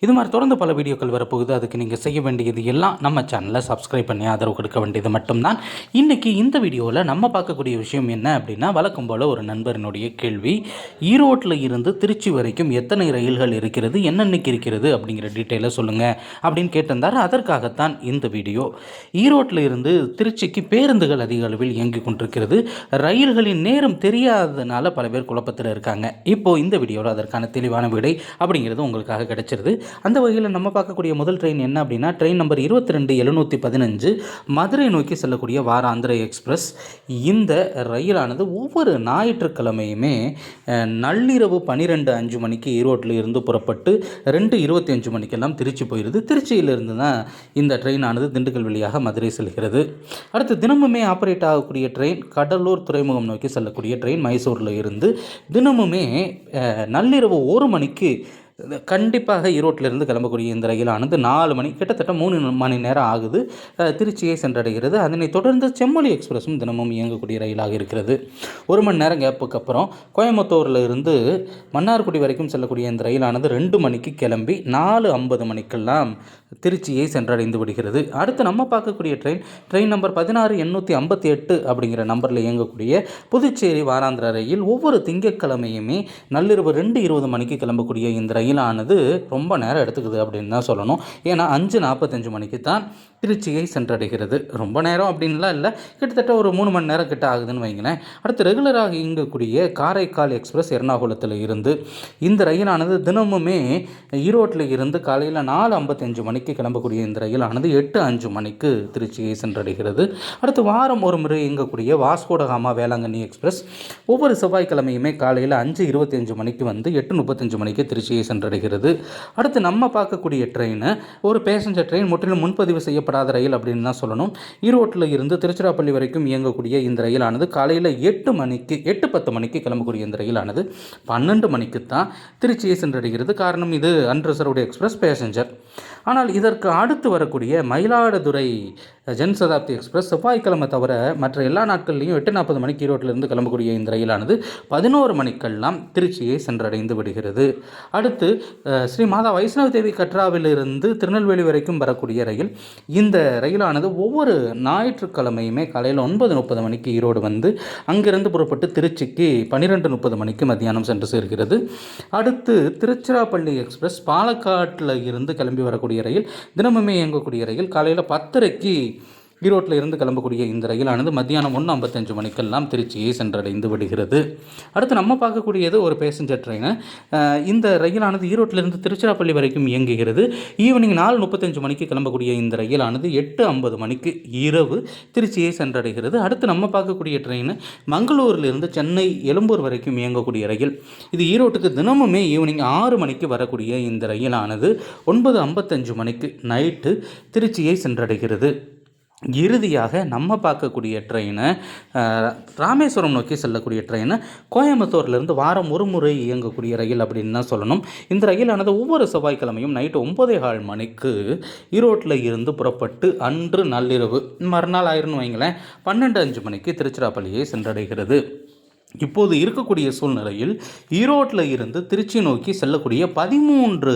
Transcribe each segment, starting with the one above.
இது மாதிரி தொடர்ந்து பல வீடியோக்கள் வரப்போகுது. அதுக்கு நீங்கள் செய்ய வேண்டியது எல்லாம் நம்ம சேனலை சப்ஸ்கிரைப் பண்ணி ஆதரவு கொடுக்க வேண்டியது மட்டும்தான். இன்றைக்கி இந்த வீடியோவில் நம்ம பார்க்கக்கூடிய விஷயம் என்ன அப்படின்னா வழக்கம் போல் ஒரு நண்பரினுடைய கேள்வி. ஈரோட்டில் இருந்து திருச்சி வரைக்கும் எத்தனை ரயில்கள் இருக்கிறது என்னென்னைக்கு இருக்கிறது அப்படிங்கிற டீட்டெயிலை சொல்லுங்கள் அப்படின்னு கேட்டிருந்தார். அதற்காகத்தான் இந்த வீடியோ. ஈரோட்டில் இருந்து திருச்சிக்கு பேருந்துகள் அதிக அளவில் இயங்கி கொண்டிருக்கிறது. ரயில்களின் நேரம் தெரியாததுனால பல பேர் குழப்பத்தில் இருக்காங்க. இப்போது இந்த வீடியோவில் அதற்கான தெளிவான விடை அப்படிங்கிறது உங்களுக்காக கிடைச்சிருது. அந்த வகையில் நம்ம பார்க்கக்கூடிய முதல் ட்ரெயின் என்ன அப்படின்னா ட்ரெயின் நம்பர் இருபத்தி ரெண்டு எழுநூற்றி பதினஞ்சு மதுரை நோக்கி செல்லக்கூடிய வாராந்திர எக்ஸ்பிரஸ் இந்த ரயிலானது ஒவ்வொரு ஞாயிற்றுக்கிழமையுமே நள்ளிரவு பன்னிரெண்டு அஞ்சு மணிக்கு ஈரோட்டில் இருந்து புறப்பட்டு ரெண்டு இருபத்தி அஞ்சு மணிக்கெல்லாம் திருச்சி போயிடுது திருச்சியிலிருந்து தான் இந்த ட்ரெயினானது திண்டுக்கல் வழியாக மதுரை செல்கிறது. அடுத்து தினமுமே ஆப்ரேட் ஆகக்கூடிய ட்ரெயின் கடலூர் துறைமுகம் நோக்கி செல்லக்கூடிய ட்ரெயின் மைசூரில் இருந்து தினமுமே நள்ளிரவு ஒரு மணிக்கு கண்டிப்பாக ஈரோட்டிலிருந்து கிளம்பக்கூடிய இந்த ரயிலானது நாலு மணி கிட்டத்தட்ட மூணு மணி நேரம் ஆகுது. திருச்சியை சென்றடைகிறது. அதனைத் தொடர்ந்து செம்மொழி எக்ஸ்பிரஸும் தினமும் இயங்கக்கூடிய ரயிலாக இருக்கிறது. ஒரு மணி நேரம் கேப்புக்கு அப்புறம் கோயம்புத்தூரில் இருந்து மன்னார்குடி வரைக்கும் செல்லக்கூடிய இந்த ரயிலானது ரெண்டு மணிக்கு கிளம்பி நாலு ஐம்பது மணிக்கெல்லாம் திருச்சியை சென்றடைந்து விடுகிறது அடுத்து நம்ம பார்க்கக்கூடிய ட்ரெயின் ட்ரெயின் நம்பர் பதினாறு எண்ணூற்றி ஐம்பத்தி எட்டு அப்படிங்கிற நம்பரில் இயங்கக்கூடிய புதுச்சேரி வாராந்திர ரயில் ஒவ்வொரு திங்கட்கிழமையுமே நள்ளிரவு ரெண்டு இருபது மணிக்கு கிளம்பக்கூடிய இந்த ரயிலானது ரொம்ப நேரம் எடுத்துக்குது அப்படின்னு தான் சொல்லணும். ஏன்னா அஞ்சு நாற்பத்தஞ்சு மணிக்கு தான் திருச்சியை சென்றடைகிறது. ரொம்ப நேரம் அப்படின்லாம் இல்லை. கிட்டத்தட்ட ஒரு மூணு மணி நேரம் கிட்ட ஆகுதுன்னு வைங்களேன். அடுத்து ரெகுலராக இயங்கக்கூடிய காரைக்கால் எக்ஸ்பிரஸ் எர்ணாகுளத்தில் இருந்து இந்த ரயிலானது தினமுமே ஈரோட்டில் இருந்து காலையில் நாலு ஐம்பத்தஞ்சு மணிக்கு கிளம்பக்கூடிய இந்த ரயிலானது எட்டு அஞ்சு மணிக்கு திருச்சியை சென்றடைகிறது. அடுத்து வாரம் ஒரு முறை இயங்கக்கூடிய வாஸ்கோடகாமா வேளாங்கண்ணி எக்ஸ்பிரஸ் ஒவ்வொரு செவ்வாய்க்கிழமையுமே காலையில் அஞ்சு இருபத்தஞ்சு மணிக்கு வந்து எட்டு முப்பத்தஞ்சு மணிக்கு திருச்சியை சென்றடைகிறது. அடுத்து நம்ம பார்க்கக்கூடிய ட்ரெயின் ஒரு பேசஞ்சர் ட்ரெயின் முற்றிலும் முன்பதிவு செய்ய செய்யப்படாத ரயில் அப்படின்னு தான் சொல்லணும். ஈரோட்டில் இருந்து திருச்சிராப்பள்ளி வரைக்கும் இயங்கக்கூடிய இந்த ரயிலானது காலையில் எட்டு மணிக்கு எட்டு பத்து மணிக்கு கிளம்பக்கூடிய இந்த ரயிலானது பன்னெண்டு மணிக்கு தான் திருச்சியை சென்றடைகிறது. காரணம் இது அன்ரிசர்வ்டு எக்ஸ்பிரஸ் பேசஞ்சர். ஆனால் இதற்கு அடுத்து வரக்கூடிய மயிலாடுதுறை ஜன் சதாப்தி எக்ஸ்பிரஸ் செவ்வாய்க்கிழமை தவிர மற்ற எல்லா நாட்கள்லையும் எட்டு நாற்பது மணிக்கு ஈரோட்டிலிருந்து கிளம்பக்கூடிய இந்த ரயிலானது பதினோரு மணிக்கெல்லாம் திருச்சியை சென்றடைந்து விடுகிறது. அடுத்து ஸ்ரீ மாதா வைஷ்ணவ தேவி கட்ராவிலிருந்து திருநெல்வேலி வரைக்கும் வரக்கூடிய ரயில். இந்த ரயிலானது ஒவ்வொரு ஞாயிற்றுக்கிழமையுமே காலையில் ஒன்பது முப்பது மணிக்கு ஈரோடு வந்து அங்கிருந்து புறப்பட்டு திருச்சிக்கு பன்னிரெண்டு முப்பது மணிக்கு மத்தியானம் சென்று சேர்கிறது. அடுத்து திருச்சிராப்பள்ளி எக்ஸ்பிரஸ் பாலக்காட்டில் இருந்து கிளம்பி வரக்கூடிய ரயில் தினமுமே இயங்கக்கூடிய ரயில் காலையில் பத்தரைக்கு ஈரோட்டில் இருந்து கிளம்பக்கூடிய இந்த ரயிலானது மத்தியானம் ஒன்று ஐம்பத்தஞ்சு மணிக்கெல்லாம் திருச்சியை சென்றடைந்து விடுகிறது. அடுத்து நம்ம பார்க்கக்கூடியது ஒரு பேசஞ்சர் ட்ரெயின் இந்த ரயிலானது ஈரோட்டிலிருந்து திருச்சிராப்பள்ளி வரைக்கும் இயங்குகிறது. ஈவினிங் நாலு முப்பத்தஞ்சு மணிக்கு கிளம்பக்கூடிய இந்த ரயிலானது எட்டு ஐம்பது மணிக்கு இரவு திருச்சியை சென்றடைகிறது. அடுத்து நம்ம பார்க்கக்கூடிய ட்ரெயின் மங்களூரிலிருந்து சென்னை எழும்பூர் வரைக்கும் இயங்கக்கூடிய ரயில். இது ஈரோட்டுக்கு தினமுமே ஈவினிங் ஆறு மணிக்கு வரக்கூடிய இந்த ரயிலானது ஒன்பது ஐம்பத்தஞ்சு மணிக்கு நைட்டு திருச்சியை சென்றடைகிறது. இறுதியாக நம்ம பார்க்கக்கூடிய ட்ரெயினை ராமேஸ்வரம் நோக்கி செல்லக்கூடிய ட்ரெயினை கோயம்புத்தூர்லேருந்து வாரம் ஒரு முறை இயங்கக்கூடிய ரயில் அப்படின்னு தான் சொல்லணும். இந்த ரயிலானது ஒவ்வொரு செவ்வாய்க்கிழமையும் நைட்டு ஒம்பதே கால் மணிக்கு ஈரோட்டில் இருந்து புறப்பட்டு அன்று நள்ளிரவு மறுநாள் ஆயிரம்னு வைங்களேன் பன்னெண்டு அஞ்சு மணிக்கு திருச்சிராப்பள்ளியை சென்றடைகிறது. இப்போது இருக்கக்கூடிய சூழ்நிலையில் ஈரோட்டில் இருந்து திருச்சி நோக்கி செல்லக்கூடிய பதிமூன்று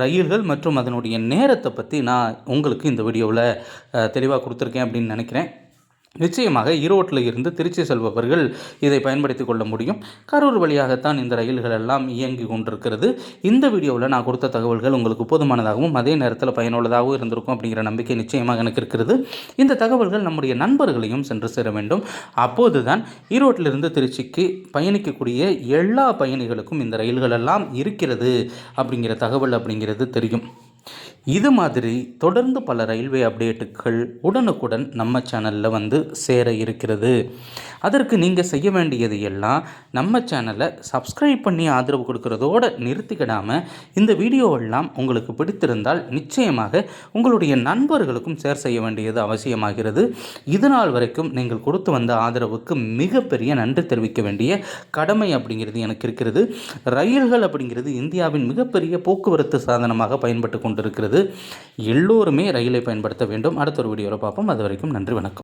ரயில்கள் மற்றும் அதனுடைய நேரத்தை பற்றி நான் உங்களுக்கு இந்த வீடியோவில் தெளிவாக கொடுத்துருக்கேன் அப்படின்னு நினைக்கிறேன். நிச்சயமாக ஈரோட்டில் இருந்து திருச்சி செல்பவர்கள் இதை பயன்படுத்தி கொள்ள முடியும். கரூர் வழியாகத்தான் இந்த ரயில்கள் எல்லாம் இயங்கி கொண்டிருக்கிறது. இந்த வீடியோவில் நான் கொடுத்த தகவல்கள் உங்களுக்கு போதுமானதாகவும் அதே நேரத்தில் பயனுள்ளதாகவும் இருந்திருக்கும் அப்படிங்கிற நம்பிக்கை நிச்சயமாக எனக்கு இருக்கிறது. இந்த தகவல்கள் நம்முடைய நண்பர்களையும் சென்று சேர வேண்டும். அப்போதுதான் ஈரோட்டிலிருந்து திருச்சிக்கு பயணிக்கக்கூடிய எல்லா பயணிகளுக்கும் இந்த ரயில்கள் எல்லாம் இருக்கிறது அப்படிங்கிற தகவல் அப்படிங்கிறது தெரியும். இது மாதிரி தொடர்ந்து பல ரயில்வே அப்டேட்டுகள் உடனுக்குடன் நம்ம சேனலில் வந்து சேர இருக்கிறது. அதற்கு நீங்கள் செய்ய வேண்டியது எல்லாம் நம்ம சேனலை சப்ஸ்கிரைப் பண்ணி ஆதரவு கொடுக்கறதோடு நிறுத்திக்கிடாமல் இந்த வீடியோவெல்லாம் உங்களுக்கு பிடித்திருந்தால் நிச்சயமாக உங்களுடைய நண்பர்களுக்கும் ஷேர் செய்ய வேண்டியது அவசியமாகிறது. இது நாள் வரைக்கும் நீங்கள் கொடுத்து வந்த ஆதரவுக்கு மிகப்பெரிய நன்றி தெரிவிக்க வேண்டிய கடமை அப்படிங்கிறது எனக்கு இருக்கிறது. ரயில்கள் அப்படிங்கிறது இந்தியாவின் மிகப்பெரிய போக்குவரத்து சாதனமாக பயன்பட்டு கொண்டிருக்கிறது. எல்லோருமே ரயிலை பயன்படுத்த வேண்டும். அடுத்த ஒரு வீடியோவில் பார்ப்போம். அது வரைக்கும் நன்றி வணக்கம்.